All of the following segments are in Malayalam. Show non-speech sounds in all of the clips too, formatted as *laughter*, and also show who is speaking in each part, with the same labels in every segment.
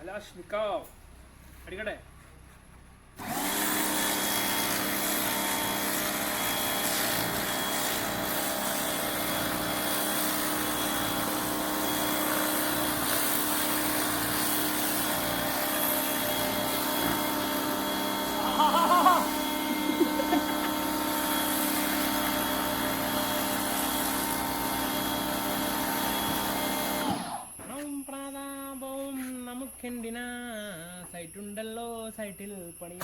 Speaker 1: കലാഷ്നിക്കോവ് അടിക്കട്ടെ. നമുക്കെന്തിനാ സൈറ്റുണ്ടല്ലോ സൈറ്റിൽ പണി.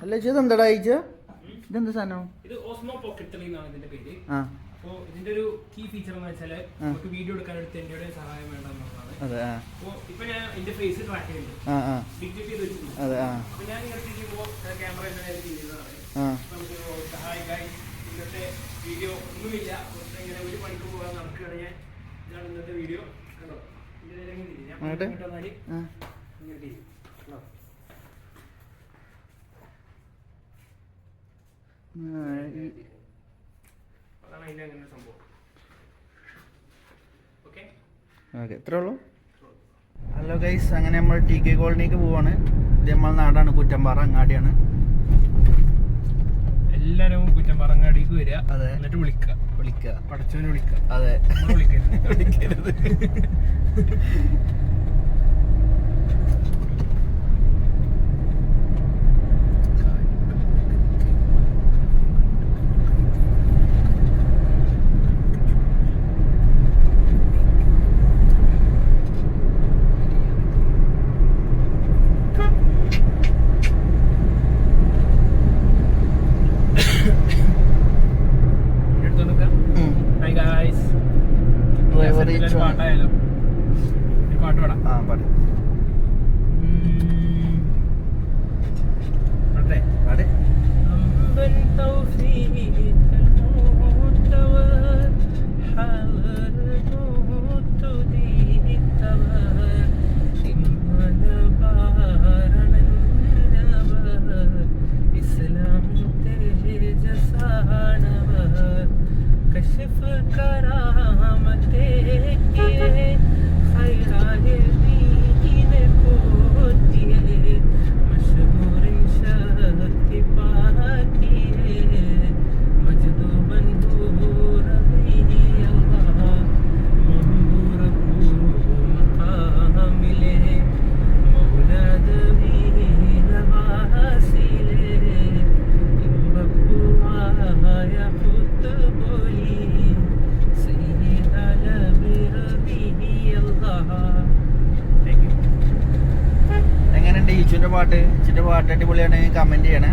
Speaker 2: അല്ല ഇത് എന്താടാ അയച്ച ഇതെന്താ സാധനം?
Speaker 1: ഇത് ഓസ്മോ പോക്കറ്റ് എന്നാണ് ഇതിന്റെ പേര്. അപ്പോൾ ഇതിന്റെ ഒരു കീ ഫീച്ചർ എന്ന് വെച്ചാൽ നമുക്ക് വീഡിയോ എടുക്കാൻ എടുത്ത് എന്റെ സഹായം വേണ്ടെന്നുള്ളതാണ്
Speaker 2: അതെ ആ.
Speaker 1: ഇപ്പൊ ഞാൻ എന്റെ ഫേസ് ട്രാക്ക് ചെയ്യുന്നുണ്ട്.
Speaker 2: ആ ആ.
Speaker 1: ഡിജിറ്റ് ചെയ്ത് വെച്ചിട്ടുണ്ട്.
Speaker 2: അതെ ആ.
Speaker 1: അപ്പൊ ഞാൻ ഇങ്ങനെ ചെയ്യുമ്പോൾ ക്യാമറ നേരെ ചെയ്യുന്നതാണ്.
Speaker 2: ആ.
Speaker 1: നമുക്ക് ഹായ് ഗായ് ഇന്നത്തെ വീഡിയോ ഒന്നുമില്ല. ഇങ്ങനെ ഒരു മണിക്കൂർ പോകാൻ നടക്കുകയാണ് ഞാൻ. ഇതാണ് ഇന്നത്തെ വീഡിയോ കണ്ടോ? ഇതിനെ ഇങ്ങനെ തിരിഞ്ഞ്. ഞാൻ
Speaker 2: വന്നാൽ
Speaker 1: ഇങ്ങനെ തിരിയും. കണ്ടോ? അതാണ് അതിന്റെ അങ്ങനെ സംഭവം. ഓക്കെ
Speaker 2: ഓക്കെ ഉള്ളൂ. ഹലോ ഗൈസ് അങ്ങനെ നമ്മൾ ടി കെ കോളനിക്ക് പോവാണ്. ഇത് നമ്മളെ നാടാണ് കുറ്റമ്പാറ അങ്ങാടിയാണ്.
Speaker 1: എല്ലാരും കുറ്റമ്പറങ്ങാടിക്ക് വരിക.
Speaker 2: അതെ.
Speaker 1: എന്നിട്ട് വിളിക്കുക.
Speaker 2: വിളിക്കുക.
Speaker 1: പഠിച്ചവന് വിളിക്കുക.
Speaker 2: അതെ.
Speaker 1: വിളിക്കരുത്. *laughs* വിളിക്കരുത് *laughs*
Speaker 2: വിളിക്കരുത്
Speaker 1: എടുത്തു നിൽക്കാം ഹായ് ഗായ്സ്
Speaker 2: ഡ്രൈവർ
Speaker 1: പാട്ടായാലോ ഒരു പാട്ട് പാടാം
Speaker 2: ആ പാടി. പാടി. good. ഈച്ചുവിന്റെ പാട്ട് ഈച്ചുവിന്റെ പാട്ട് അടിപൊളിയാണ് കമന്റ് ചെയ്യണേ.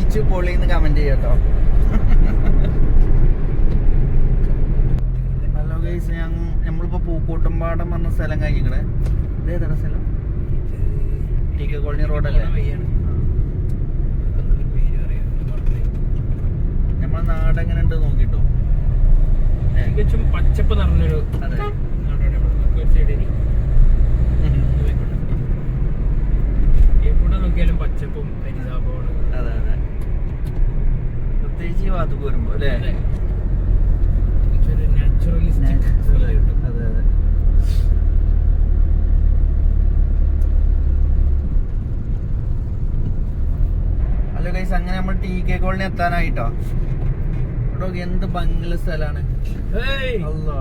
Speaker 1: ഈച്ചു
Speaker 2: പൊളിന്ന് കമന്റ് ചെയ്യട്ടോ. ഹലോ ഗൈസ് ഞാൻ നമ്മളിപ്പോ പൂക്കോട്ടുംപാടം പറഞ്ഞ സ്ഥലം കഴിഞ്ഞിക്കണേ. ഇതേതാണ് സ്ഥലം? ടി കെ കോളനി റോഡല്ലേ നമ്മളെ നാട് എങ്ങനെ ഉണ്ട് നോക്കിട്ടോ
Speaker 1: തികച്ചും പച്ചപ്പ് നിറഞ്ഞൊരു
Speaker 2: അതെ.
Speaker 1: ഇനി എവിടെ നോക്കിയാലും പച്ചപ്പും പരിതാപമാണ്.
Speaker 2: അതെ അതെ. പ്രത്യേകിച്ച് ഈ അല്ലേ? ഹലോ ഗൈസ് അങ്ങനെ നമ്മൾ ടി കെ കോളനി എത്താനായിട്ടോ? ഇവിടെ എന്ത് ഭംഗിയുള്ള സ്ഥലമാണ്! അല്ലാ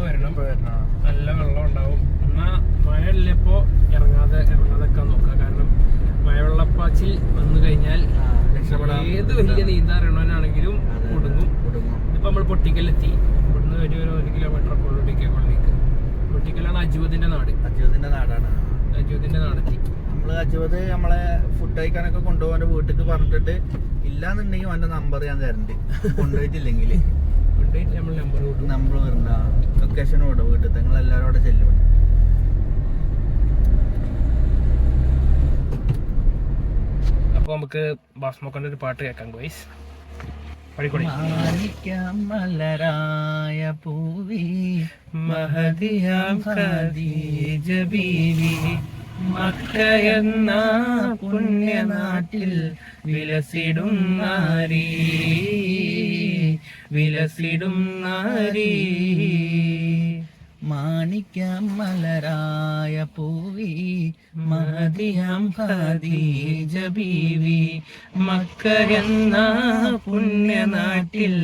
Speaker 1: വരണം. നല്ല വെള്ളം ഉണ്ടാവും. എന്നാ മഴ ഇല്ലപ്പോ ഇറങ്ങാതെ ഇറങ്ങാതൊക്കെ നോക്കുക. കാരണം മഴവെള്ളപ്പാച്ചിൽ വന്നു കഴിഞ്ഞാൽ ഏത് വലിയ നീന്താറിയണവനാണെങ്കിലും കുടുങ്ങും ഇതിപ്പോ നമ്മൾ പൊട്ടിക്കലെത്തി. ഇവിടുന്ന് ഒരു ഒരു കിലോമീറ്റർ ഒക്കെ ഉള്ളൂ ടിക്കെ കൊള്ളിക്ക് പൊട്ടിക്കലാണ് അജുവതിന്റെ നാട്.
Speaker 2: അജുവതിന്റെ നാടാണ്.
Speaker 1: അജുവതിന്റെ നാടെത്തി.
Speaker 2: നമ്മൾ അജുവത് നമ്മളെ ഫുഡ് കഴിക്കാനൊക്കെ കൊണ്ടുപോകാൻ വീട്ടിൽ പറഞ്ഞിട്ട് ഇല്ലാന്നുണ്ടെങ്കിൽ അവന്റെ നമ്പർ ഞാൻ തരണ്ട്. കൊണ്ടുപോയിട്ടില്ലെങ്കിൽ
Speaker 1: കൊണ്ടുപോയിട്ട് നമ്മൾ നമ്പർ
Speaker 2: നമ്പർ വരണ്ട ലൊക്കേഷൻ വിടും വീട്ടിൽ നിങ്ങൾ എല്ലാവരും അവിടെ ചെല്ലും
Speaker 1: അപ്പോൾ നമുക്ക് ബാസ്മോക്കന്റെ ഒരു പാട്ട് കേൾക്കാം ഗോയ്സ് പടിക്കൊടി.
Speaker 2: മലരായ പൂവി
Speaker 1: മഹദിയാം ഖദീജ ബീവി മക്ക എന്ന പുണ്യനാട്ടിൽ വിലസിടും നാരി വിലസിടും നാരി.
Speaker 2: മാണിക്യം മലരായ പൂവി
Speaker 1: മഹദിയാം ഖദീജ ബീവി. മക്ക എന്ന പുണ്യനാട്ടിൽ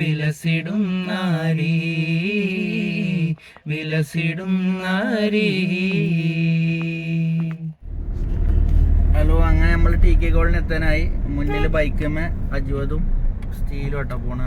Speaker 1: വിലസിടും നാരി വിലസിടും നാരി.
Speaker 2: ഹലോ അങ്ങനെ നമ്മൾ ടി കെ ഗോളിന് എത്താനായി. മുന്നിൽ ബൈക്കുമേ അജുവതും സ്റ്റീലും ഒട്ട പോണ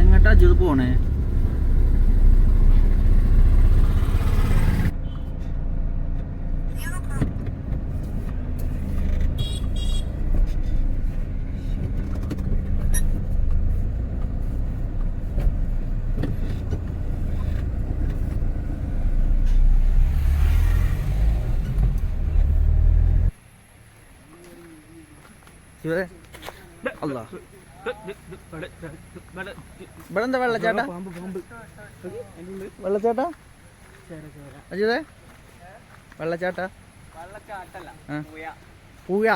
Speaker 2: എങ്ങട്ടാ അജുത് പോണേ ശിവരെ അല്ല. ഇവിടെ എന്താ വെള്ളച്ചാട്ട? വെള്ളച്ചാട്ട. അജിതേ വെള്ളച്ചാട്ട. പൂയ.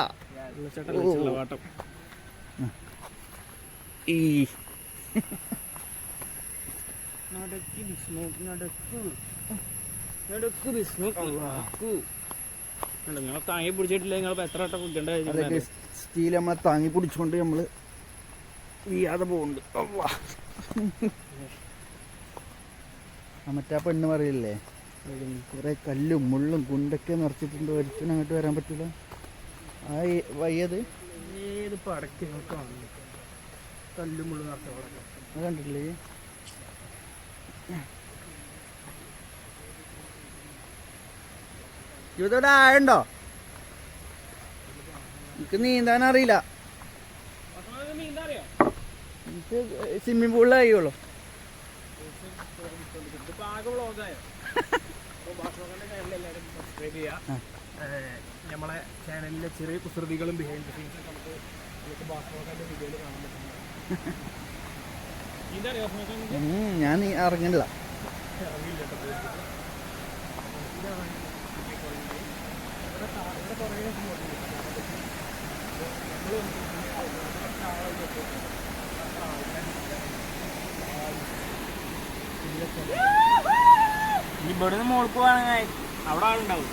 Speaker 2: ഈ.
Speaker 1: നിങ്ങൾ താങ്ങി പിടിച്ചിട്ടില്ല നിങ്ങൾ എത്ര വട്ടം കുടിക്കണ്ടായിരുന്നു
Speaker 2: സ്റ്റീൽ നമ്മളെ താങ്ങി പിടിച്ചുകൊണ്ട് നമ്മൾ വീയാതെ പോകുന്നുണ്ട് മറ്റേ പെണ്ണ് പറയില്ലേ? കുറെ കല്ലും മുള്ളും കുണ്ടൊക്കെ നിറച്ചിട്ടുണ്ട്. ഒരുത്തിന് അങ്ങോട്ട് വരാൻ പറ്റില്ല ആ വയ്യത്?
Speaker 1: ഏത് പടക്ക് നിങ്ങൾക്ക് കല്ലും മുള്ളും
Speaker 2: നിറച്ച കണ്ടിട്ടില്ലേ? ഇവതോടെ ആഴുണ്ടോ? എനിക്ക് നീന്താൻ അറിയില്ല. എനിക്ക് സ്വിമ്മിംഗ്
Speaker 1: ചെയ്യുക നമ്മളെ ചാനലിലെ ചെറിയ കുസൃതികളും ബിഹൈൻഡ്
Speaker 2: ഞാൻ അറിഞ്ഞില്ല. ഇറങ്ങണില്ല
Speaker 1: ഇവിടുന്ന് മോൾക്ക് പോവാണെങ്കിൽ അവിടെ ആളുണ്ടാവും.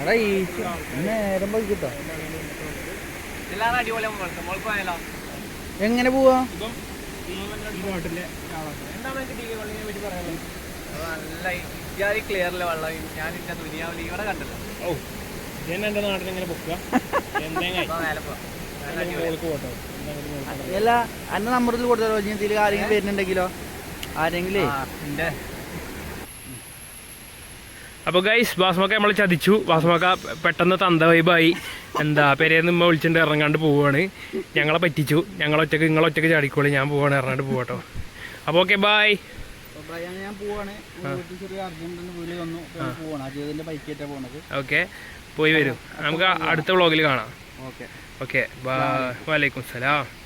Speaker 2: എടാ ഈ നേരം പോയിട്ടോ
Speaker 1: എല്ലാവരും അടിപൊളി മോൾക്ക് പോയാലോ
Speaker 2: എങ്ങനെ പോവാ?
Speaker 1: ഇപ്പം ഈ ബോട്ടിലെ പറയാനുള്ളത്?
Speaker 3: നല്ല ഇത്യാദി ക്ലിയറിലെ വെള്ളം? ഞാൻ ഇന്ന ദുനിയാവിൽ ഇവിടെ കണ്ടില്ല.
Speaker 1: ഓ ഞാൻ എന്റെ നാട്ടിൽ ഇങ്ങനെ പൊക്കുക
Speaker 2: അല്ല അന്ന നമ്പറിൽ കൊടുത്തോ ഇതിൽ ആരെങ്കിലും വരുന്നുണ്ടെങ്കിലോ? ആരെങ്കിലേ?
Speaker 1: അപ്പോൾ ഗൈസ് ബാസ്മക്ക നമ്മൾ ചതിച്ചു. ബാസ്മക്ക പെട്ടെന്ന് തന്ത വൈബായി എന്താ പെരേന്ന് ഉമ്മ വിളിച്ചിട്ട് ഇറങ്ങാണ്ട് പോവാണ്. ഞങ്ങളെ പറ്റിച്ചു. ഞങ്ങളൊറ്റക്ക് നിങ്ങളൊറ്റക്ക് ചാടിക്കോളി. ഞാൻ പോവാണ് ഇറങ്ങാണ്ട് പോവാട്ടോ. അപ്പോൾ ഓക്കെ ബായ്
Speaker 2: ഞാൻ പോവാണ്. വീട്ടിൽ ചെറിയ വന്നു. പോവാണ്. പോണത്.
Speaker 1: ഓക്കെ. പോയി വരും. നമുക്ക് അടുത്ത വ്ളോഗിൽ കാണാം.
Speaker 2: ഓക്കെ.
Speaker 1: ഓക്കെ. വാലൈക്കും സലാം.